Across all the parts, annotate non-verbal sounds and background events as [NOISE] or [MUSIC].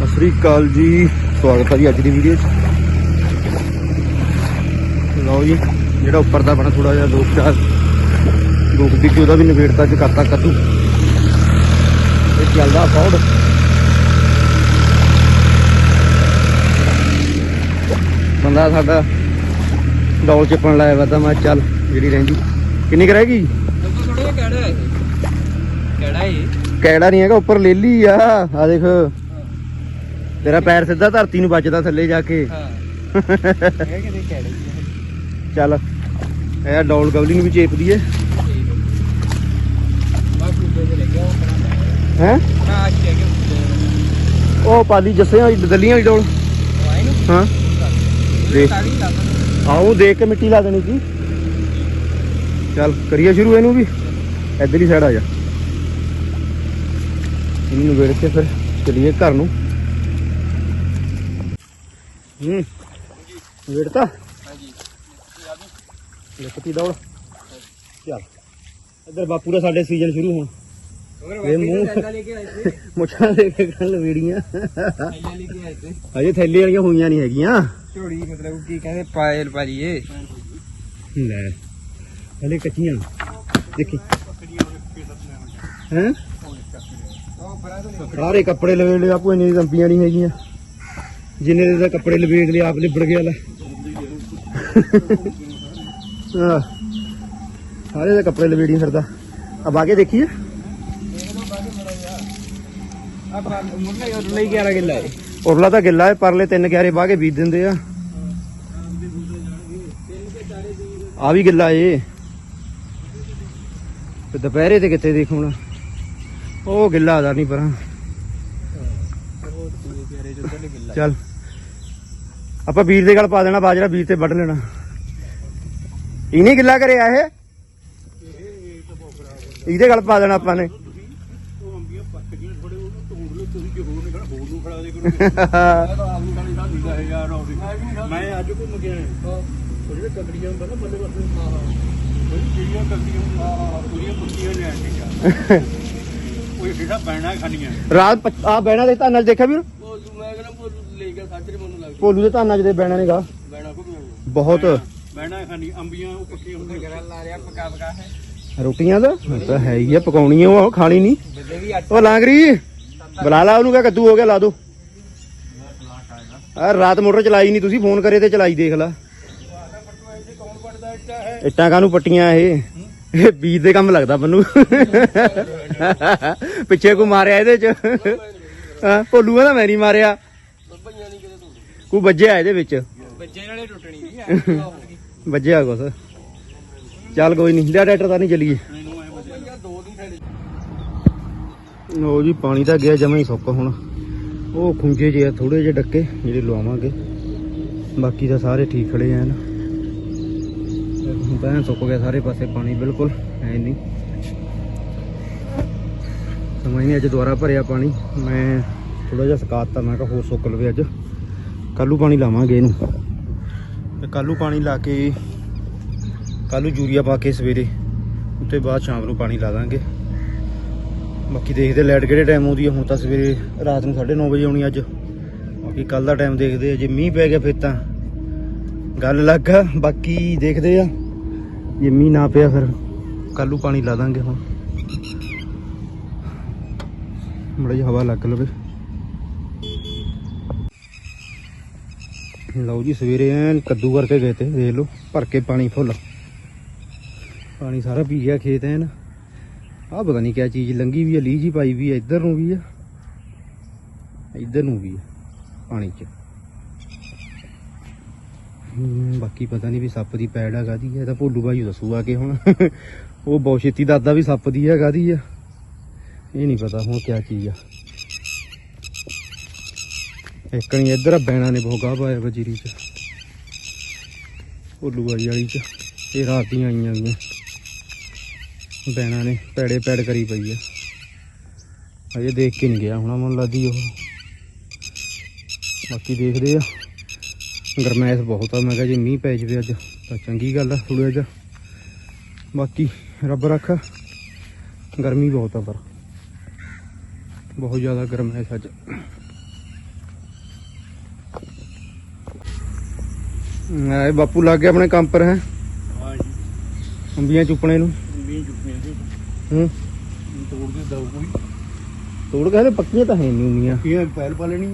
ਸਤਿ ਸ੍ਰੀ ਅਕਾਲ ਜੀ। ਸਵਾਗਤ ਹੈ ਜੀ ਅੱਜ ਦੀ ਵੀਡੀਓ 'ਚ। ਲਓ ਜੀ ਜਿਹੜਾ ਉੱਪਰ ਦਾ ਬਣਾ ਥੋੜਾ ਜਿਹਾ ਦੋ ਚਾਰ ਦੋ ਕੁ ਉਹਦਾ ਵੀ ਨਿਬੇੜਤਾ ਚ ਕਰਤਾ ਕੱਦੂ ਇਹ ਚੱਲਦਾ ਫੌੜ ਬੰਦਾ ਸਾਡਾ ਡੌਲ ਚੱਪਣ ਲਾਇਆ ਵਾ ਤਾਂ ਮੈਂ ਚੱਲ ਜਿਹੜੀ ਰਹਿੰਦੀ। ਕਿੰਨੀ ਕੁ ਰਹਿ ਗਈ? ਥੋੜਾ ਜਿਹਾ ਕਿਹੜਾ ਹੈ ਕਿਹੜਾ ਹੈ ਕੈੜਾ ਨਹੀਂ ਹੈਗਾ ਉੱਪਰ ਲੇਲੀ ਆ। ਆ ਦੇਖ। ਤੇਰਾ ਪੈਰ ਸਿੱਧਾ ਧਰਤੀ ਨੂੰ ਵੱਜਦਾ ਥੱਲੇ ਜਾ ਕੇ। ਹਾਂ। [LAUGHS] ਇਹ ਚੱਲ ਇਹ ਡੌਲ ਗਵਲੀ ਨੂੰ ਵੀ ਚੇਪਦੀ ਏ। ਬਾ ਫੂਟੇ ਦੇ ਲੱਗਿਆ ਉਹ ਬਣਾ ਹੈ? ਉਹ ਪਾਲੀ ਜੱਸੇ ਵਾਲੀ ਦਲੀਆਂ ਵਾਲੀ ਡੌਲ। ਹਾਂ। ਦੇਖ। ਆਉਂ ਦੇਖ ਕੇ ਮਿੱਟੀ ਲਾ ਦੇਣੀ ਸੀ। ਚੱਲ ਕਰੀਏ ਸ਼ੁਰੂ ਇਹਨੂੰ ਵੀ। ਇੱਧਰਲੀ ਸਾਈਡ ਆ ਜਾ। ਇਹਨੂੰ ਵੇੜ ਕੇ ਫਿਰ ਚਲੀਏ ਘਰ ਨੂੰ। ਹੂੰ। ਵੇੜਤਾ? ਹਾਂਜੀ। ਲਿਖਤੀ ਦੌੜ। ਚੱਲ। ਇੱਧਰ ਬਾਪੂ ਦਾ ਸਾਡੇ ਸੀਜ਼ਨ ਸ਼ੁਰੂ ਹੋਣ। ਇਹ ਮੂੰਹ- [LAUGHS] ਮੁੱਛਾਂ ਦੇ ਕੇ ਗੱਲ ਵੇੜੀਆਂ। ਥੈਲੇ ਵਾਲੀਆਂ ਹੋਈਆਂ ਨਹੀਂ ਹੈਗੀਆਂ। ਝੋੜੀ ਮਤਲਬ ਕੀ ਕਹਿੰਦੇ ਪਾਇਲ ਪਾਲੀਏ ਲੈ। ਹਲੇ ਕੱਚੀਆਂ ਦੇਖੀ। ਹੈਂ? ਸਾਰੇ ਕੱਪੜੇ ਲਵੇੜ ਲਏ ਆਪੂ ਇੰਨੀ ਲੰਬੀਆਂ ਨਹੀਂ ਹੈਗੀਆਂ। ਜਿੰਨੇ ਦੇ ਕੱਪੜੇ ਲਵੇੜ ਲਏ ਆਪ ਲਿਬੜ ਗਿਆ ਲੈ। ਆਹ, ਸਾਰੇ ਦੇ ਕੱਪੜੇ ਲਵੇੜੀ ਫਿਰਦਾ। ਆ ਬਾਗੇ ਮੁੰਡੇ ਉਹ ਲਈ 11 ਕਿੱਲਾ ਹੈ ਉਰਲਾ ਤਾਂ ਗਿੱਲਾ ਹੈ ਪਰਲੇ ਤਿੰਨ ਕਿਆਰੇ ਬਾਗੇ ਬੀਜ ਦਿੰਦੇ ਆ। ਆ ਵੀ ਗਿੱਲਾ ਏ। ਤੇ ਦੁਪਹਿਰੇ ਤੇ ਕਿੱਥੇ ਦੇਖ ਹੁਣ? ਉਹ ਗਿੱਲਾ ਆਦਾ ਨਹੀਂ ਪਰਾਂ। ਚੱਲ। ਆਪਾਂ ਵੀਰ ਦੇ ਗਲ ਪਾ ਦੇਣਾ ਬਾਜਰਾ ਵੀਰ ਤੇ ਵੱਢ ਲੈਣਾ। ਇਹਨੇ ਗਿੱਲਾ ਕਰਿਆ ਇਹ? ਇਹਦੇ ਗਲ ਪਾ ਦੇਣਾ ਆਪਾਂ ਨੇ। ਮੈਂ ਅੱਜ ਘੁੰਮ ਗਿਆ ਉਹ ਜਿਹੜੇ ਕੱਕੜੀਆਂ ਹੁੰਦਾ ਨਾ ਬੱਲੇ ਬੱਲੇ ਉਹ ਜਿਹੜੀਆਂ ਕੱਕੜੀਆਂ ਪੂਰੀਆਂ ਪੁੱਤੀਆਂ ਨੇ ਆਂਟੀਆਂ ਉਹ ਜਿਹੜਾ ਬੈਣਾ ਖਾਣੀਆਂ ਰਾਤ ਆ ਬੈਣਾ ਦੇ ਧਾਨਾਂ ਚ ਦੇਖਿਆ ਵੀਰ? ਬੋਲੂ ਮੈਂ ਕਹਿੰਦਾ ਸਾਜਰੇ ਮੈਨੂੰ ਭੋਲੂ ਦੇ ਧਾਨਾਂ ਚ ਦੇ ਬੈਣਾ ਨੇਗਾ। ਬੈਣਾ ਕੋ ਬਹੁਤ। ਬੈਣਾ ਖਾਣੀ ਅੰਬੀਆਂ ਉਹ ਪੱਕੀਆਂ ਹੁੰਦੀਆਂ। ਗਰਾ ਲਾ ਰਿਆ ਪਕਾ ਪਕਾ ਹੈ। ਰੋਟੀਆਂ ਦਾ? ਤਾਂ ਹੈ ਹੀ ਆ ਪਕਾਉਣੀਆਂ ਉਹ ਖਾਣੀ ਨਹੀਂ। ਉਹ ਲਾਂਗਰੀ ਬੁਲਾ ਲਾ ਉਹਨੂੰ ਕਹ ਕੱਦੂ ਹੋ ਗਿਆ ਲਾ ਦੋ। ਆ ਰਾਤ ਮੋਟਰ ਚਲਾਈ ਨਹੀਂ ਤੁਸੀਂ ਫੋਨ ਕਰੇ ਤੇ ਚਲਾਈ ਦੇਖ ਲਾ। ਇੱਟਾ ਕਾਹਨੂੰ ਪੱਟੀਆਂ ਇਹ? ਇਹ ਬੀਜ ਦੇ ਕੰਮ ਲੱਗਦਾ ਮੈਨੂੰ। ਪਿੱਛੇ ਕੋ ਮਾਰਿਆ ਇਹਦੇ ਚ। ਹਾਂ ਭੋਲੂ ਕਹਿੰਦਾ ਮੈਂ ਨਹੀਂ ਮਾਰਿਆ ਬੱਬਈਆਂ ਨਹੀਂ ਕਿਤੇ ਤੂੰ ਕੋ ਵੱਜਿਆ ਇਹਦੇ ਵਿੱਚ। ਬੱਜੇ ਨਾਲੇ ਟੁੱਟਣੀ ਨਹੀਂ [LAUGHS] ਵੱਜਿਆ ਕੁਛ। ਚੱਲ ਕੋਈ ਨਹੀਂ ਲਿਆ ਟਰੈਕਟਰ ਤਾਂ ਨਹੀਂ ਚੱਲੀਏ। ਐ ਲੋ ਜੀ ਪਾਣੀ ਤਾਂ ਗਿਆ ਜਮਾ ਹੀ ਸੁੱਕ ਹੁਣ। ਉਹ ਖੁੰਝੇ ਜਿਹੇ ਥੋੜੇ ਜਿਹੇ ਡੱਕੇ ਜਿਹੜੇ ਲਵਾਵਾਂਗੇ। ਬਾਕੀ ਤਾਂ ਸਾਰੇ ਠੀਕ ਖੜੇ ਹੁਣ ਤਾਂ ਐਨ ਸੁੱਕ ਗਿਆ ਸਾਰੇ ਪਾਸੇ ਪਾਣੀ ਬਿਲਕੁਲ ਹੈ ਨਹੀਂ। ਸਮਝ ਨਹੀਂ ਅੱਜ ਦੁਬਾਰਾ ਭਰਿਆ ਪਾਣੀ। ਮੈਂ ਥੋੜਾ ਜਿਹਾ ਸਕਾਤਾ ਮੈਂ ਕਿਹਾ ਹੋਰ ਸੁੱਕ ਲਵੇ ਅੱਜ। ਕੱਲੂ ਪਾਣੀ ਲਾਵਾਂਗੇ ਇਹਨੂੰ। ਤੇ ਕੱਲੂ ਪਾਣੀ ਲਾ ਕੇ ਕੱਲੂ ਯੂਰੀਆ ਪਾ ਕੇ ਸਵੇਰੇ, ਉੱਤੇ ਬਾਅਦ ਸ਼ਾਮ ਨੂੰ ਪਾਣੀ ਲਾ ਦਾਂਗੇ। ਬਾਕੀ ਦੇਖਦੇ ਲਾਈਟ ਕਿਹੜੇ ਟਾਈਮ ਆਉਂਦੀ ਹੈ ਹੁਣ ਤਾਂ ਸਵੇਰੇ ਰਾਤ ਨੂੰ 9:30 ਵਜੇ ਆਉਣੀ ਅੱਜ। ਬਾਕੀ ਕੱਲ ਦਾ ਟਾਈਮ ਦੇਖਦੇ ਆ, ਜੇ ਮੀਂਹ ਪੈ ਗਿਆ ਫਿਰ ਤਾਂ ਗੱਲ ਲੱਗ ਆ, ਬਾਕੀ ਦੇਖਦੇ ਆ। ਜੇ ਮੀਂਹ ਨਾ ਪਿਆ ਫਿਰ ਕੱਲੂ ਪਾਣੀ ਲਾ ਦਾਂਗੇ ਹੁਣ। ਮੜਾ ਜਿਹਾ ਹਵਾ ਲੱਗ ਲਵੇ। ਲਓ ਜੀ ਸਵੇਰੇ ਐਨ ਕੱਦੂ ਕਰਕੇ ਗਏ ਤੇ ਦੇਖ ਲਓ ਭਰ ਕੇ ਪਾਣੀ ਫੁੱਲ। ਪਾਣੀ ਸਾਰਾ ਪੀ ਗਿਆ ਖੇਤ ਐਨ। ਆ ਪਤਾ ਨਹੀਂ ਕਿਆ ਚੀਜ਼ ਲੰਗੀ ਵੀ ਹੈ ਲੀਜ ਹੀ ਪਾਈ ਵੀ ਹੈ ਇੱਧਰ ਨੂੰ ਵੀ ਹੈ ਇੱਧਰ ਨੂੰ ਵੀ ਆ ਪਾਣੀ 'ਚ। ਹਮ, ਬਾਕੀ ਪਤਾ ਨਹੀਂ ਵੀ ਸੱਪ ਦੀ ਪੈੜ ਆ ਕਾਦੀ ਹੈ ਇਹ ਤਾਂ ਭੋਲੂ ਭਾਈ ਦੱਸੂਗਾ ਕਿ ਹੁਣ। ਉਹ ਬਹੁਤ ਛੇਤੀ ਦੱਸਦਾ ਵੀ ਸੱਪ ਦੀ ਹੈ ਕਾਦੀ ਆ? ਇਹ ਨਹੀਂ ਪਤਾ ਹੁਣ ਕਿਆ ਚੀਜ਼ ਆ। ਇੱਕ ਨਹੀਂ, ਇੱਧਰ ਆ ਬੈਣਾ ਨੇ ਬਹੁਤ ਪਾਇਆ ਵਜੀਰੀ 'ਚ। ਭੋਲੂ ਭਾਈ ਵਾਲੀ 'ਚ, ਇਹ ਰਾਤ ਆਈਆਂ ਗਈਆਂ ਬੈਣਾ ਨੇ ਪੈੜੇ ਪੈੜ ਕਰੀ ਪਈ ਆ। ਅਜੇ ਦੇਖ ਕੇ ਨਹੀਂ ਗਿਆ ਹੁਣ, ਮਨ ਲੱਗਦੀ ਉਹ। ਬਾਕੀ ਦੇਖਦੇ ਆ। ਗਰਮੈਸ਼ ਬਹੁਤ ਆ, ਮੈਂ ਕਿਹਾ ਜੇ ਮੀਂਹ ਪੈ ਜਵੇ ਅੱਜ, ਤਾਂ ਚੰਗੀ ਗੱਲ ਆ ਥੋੜਾ ਜਿਹਾ। ਬਾਕੀ ਰੱਬ ਰੱਖਾ, ਗਰਮੀ ਬਹੁਤ ਆ ਪਰ। ਬਹੁਤ ਜ਼ਿਆਦਾ ਗਰਮੈਸ਼ ਅੱਜ। ਆਏ ਬਾਪੂ ਲੱਗ ਗਿਆ ਆਪਣੇ ਕੰਮ ਪਰ ਹੈ? ਹਾਂ ਜੀ। ਅੰਬੀਆਂ ਚੁੱਪਣੇ ਨੂੰ? ਵੀ ਚੁੱਪੀਆਂ ਦੇ ਹੂੰ ਤੋੜ ਕੇ ਦਊ ਕੋਈ। ਤੋੜ ਕਹਿੰਦੇ ਪੱਕੀਆਂ ਤਾਂ ਹੈ ਨਹੀਂ ਹੁੰਦੀਆਂ ਕੀ ਪਹਿਲ ਪਾ ਲੈਣੀ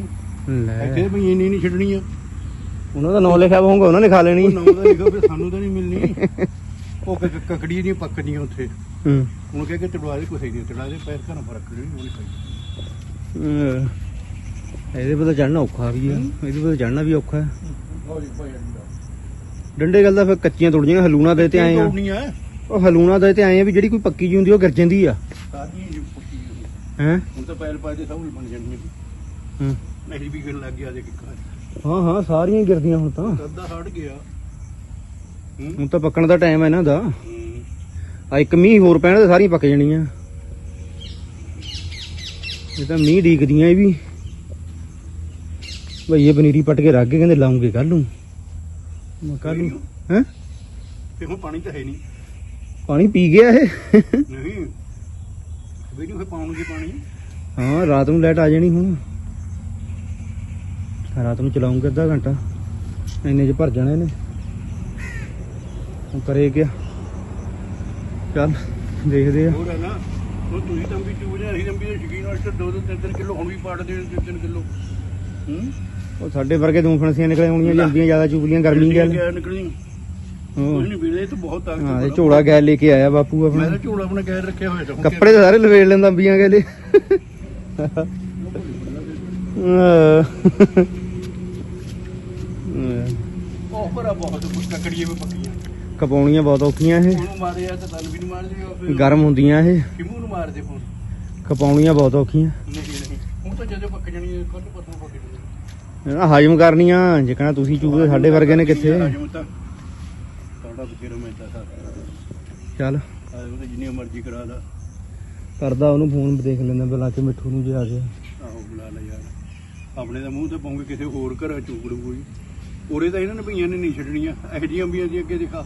ਲੈ। ਇੱਥੇ ਵੀ ਇੰਨੀ ਨਹੀਂ ਛੱਡਣੀ ਆ। ਉਹਨਾਂ ਦਾ ਨਾਂ ਲਿਖਿਆ ਹੋਊਗਾ ਉਹਨਾਂ ਨੇ ਖਾ ਲੈਣੀ। ਉਹ ਦਾ ਲਿਖੋ ਫਿਰ ਸਾਨੂੰ ਤਾਂ ਨਹੀਂ ਮਿਲਣੀ। [LAUGHS] ਉਹ ਕਕੜੀ ਨਹੀਂ ਪੱਕਦੀਆਂ ਉੱਥੇ। ਹੂੰ ਹੁਣ ਕਹਿ ਕੇ ਤੜਵਾ ਦੇ ਕੋਈ ਨਹੀਂ ਤੜਵਾ ਦੇ ਪੈਰ ਘਰ ਫ਼ਰਕ ਨਹੀਂ ਹੋਣੀ ਇਹਦੇ ਪਰ ਚੜਨਾ ਔਖਾ ਵੀ ਆ। ਇਹਦੇ ਪਰ ਚੜਨਾ ਵੀ ਔਖਾ। ਹੈ ਹੋ ਡੰਡੇ ਗੱਲ ਦਾ ਫਿਰ ਕੱਚੀਆਂ ਤੋੜ ਜੀਆਂ ਹਲੂਣਾ ਦੇ ਤੇ ਆਏ ਆ। ਤੋੜਨੀ ਆ ਉਹ ਹਲੂਣਾ ਦੇ ਤੇ ਆਏ ਆ ਵੀ ਜਿਹੜੀ ਕੋਈ ਪੱਕੀ ਜੀ ਹੁੰਦੀ ਉਹ ਗਿਰ ਜਾਂਦੀ ਆ। ਜੀ ਪੱਕੀ। ਹੈ? ਹੁਣ ਤਾਂ ਪੈਲ ਪਾਏ ਦੇ ਸਭ ਬਣ ਜਾਣੀਆਂ ਹੂੰ। ਨਹੀਂ ਵੀ ਕਰਨ ਲੱਗ ਗਿਆ ਦੇ ਕਿੱਕਾ ਹਾਂ ਹਾਂ ਸਾਰੀਆਂ ਹੀ ਗਿਰਦੀਆਂ ਹੁਣ ਤਾਂ। ਅੱਧਾ ਹਟ ਗਿਆ। ਹੂੰ। ਹੁਣ ਤਾਂ ਪੱਕਣ ਦਾ ਟਾਈਮ ਹੈ ਇਹਨਾਂ ਦਾ। ਆ ਇੱਕ ਮੀਂਹ ਹੋਰ ਪੈਣ ਤੇ ਸਾਰੀਆਂ ਪੱਕ ਜਾਣੀਆਂ। ਇਹ ਤਾਂ ਮੀਂਹ ਡੀਕਦੀਆਂ ਇਹ ਵੀ। ਭਈਏ ਪਨੀਰੀ ਪੱਟ ਕੇ ਰੱਖ ਕੇ ਕਹਿੰਦੇ ਲਾਉਂਗੇ ਕੱਲ ਨੂੰ। ਮੈਂ ਕੱਲ ਨੂੰ। ਹੈ? ਤੇ ਹੁਣ ਪਾਣੀ ਤਾਂ ਹੈ ਨਹੀਂ। ਪਾਣੀ ਪੀ ਗਿਆ ਇਹ? ਨਹੀਂ। ਵੀ ਨਹੀਂ ਫੇ ਪਾਉਣਗੇ ਪਾਣੀ? ਹਾਂ ਰਾਤ ਨੂੰ ਲਾਈਟ ਆ ਜਾਣੀ ਹੁਣ। ਰਾਤ ਨੂੰ ਚਲਾਉਂਗੇ ਅੱਧਾ ਘੰਟਾ। ਇੰਨੇ ਚ ਭਰ ਜਾਣਾ ਇਹਨੇ ਹੁਣ ਕਰੇ ਕਿਆ? ਚੱਲ ਦੇਖਦੇ ਆ। ਹੋਰ ਹੈ ਨਾ ਉਹ ਤੁਸੀਂ ਤਾਂ ਵੀ ਚੂਜੇ ਅਸੀਂ ਤਾਂ ਵੀ ਦੇ ਸ਼ਕੀਨ ਵਾਸਤੇ 2 2 3 3 ਕਿਲੋ ਹੁਣ ਵੀ ਪਾੜ ਦੇ 3 ਕਿਲੋ। ਹੂੰ? ਉਹ ਸਾਡੇ ਵਰਗੇ ਦੂੰ ਫਣਸੀਆਂ ਨਿਕਲੇ ਆਉਣੀਆਂ ਜਾਂਦੀਆਂ ਜ਼ਿਆਦਾ ਚੁਗਲੀਆਂ ਗਰਮੀ ਗੱਲ ਗਿਆ ਨਿਕਲੀ ਕੁਝ ਨਹੀਂ ਵੀਰੇ ਇਹ ਤਾਂ ਬਹੁਤ ਤਾਕਤ ਹਾਂ ਇਹ ਝੋਲਾ ਗੈਲ ਲੈ ਕੇ ਆਇਆ ਬਾਪੂ ਮੈਂ ਆਪਣਾ ਤਾਂ ਝੋਲਾ ਆਪਣਾ ਗੈਰ ਰੱਖਿਆ ਹੋਇਆ ਤਾਂ ਕੱਪੜੇ ਤਾਂ ਸਾਰੇ ਲਵੇੜ ਲੈਂਦਾ ਅੰਬੀਆਂ ਗੈਲੇ ਭਰਾ ਬਹੁਤ ਕੱਕੜੀਏ ਵੀ ਪੱਕੀਆਂ। ਕਪਾਉਣੀਆਂ ਬਹੁਤ ਔਖੀਆਂ ਇਹ। ਉਹਨੂੰ ਮਾਰਿਆ ਤਾਂ ਤਨ ਵੀ ਨਹੀਂ ਮਾਰਦੇ ਗਰਮ ਹੁੰਦੀਆਂ ਇਹ। ਕਿਮੂ ਨੂੰ ਮਾਰਦੇ ਫੋਨ ਕਪਾਉਣੀਆਂ ਬਹੁਤ ਔਖੀਆਂ। ਨਹੀਂ ਨਹੀਂ ਹੁਣ ਤਾਂ ਜਦੋਂ ਪੱਕ ਜਾਣੀ ਕੱਲ ਪਤਾ ਪੱਕ ਜਾਣੀ ਇਹ ਨਾ ਹਜਮ ਕਰਨੀਆਂ ਜਿਕਣਾ ਤੁਸੀਂ ਚੂਦੇ ਸਾਡੇ ਵਰਗੇ ਨੇ ਕਿੱਥੇ? ਮੈਂ ਤਾਂ ਚੱਲ। ਆ ਉਹਦੇ ਜਿੰਨੀ ਮਰਜ਼ੀ ਕਰਾ ਲਾ। ਕਰਦਾ ਉਹਨੂੰ ਫੋਨ ਦੇਖ ਲੈਂਦਾ ਬੁਲਾ ਕੇ ਮਿੱਠੂ ਨੂੰ ਜੇ ਆ ਗਿਆ ਆਹੋ ਬੁਲਾ ਲੈ ਯਾਰ। ਆਪਣੇ ਦਾ ਮੂੰਹ ਤੇ ਪਾਉਂਗੇ ਕਿਸੇ ਹੋਰ ਘਰ ਚੂਕ ਲੂ ਕੋਈ। ਉਰੇ ਤਾਂ ਇਹਨਾਂ ਨੇ ਭਈਆਂ ਨੇ ਨਹੀਂ ਛੱਡਣੀਆਂ। ਇਹੋ ਜਿਹੀਆਂ ਅੰਬੀਆਂ ਦੀ ਅੱਗੇ ਦਿਖਾ।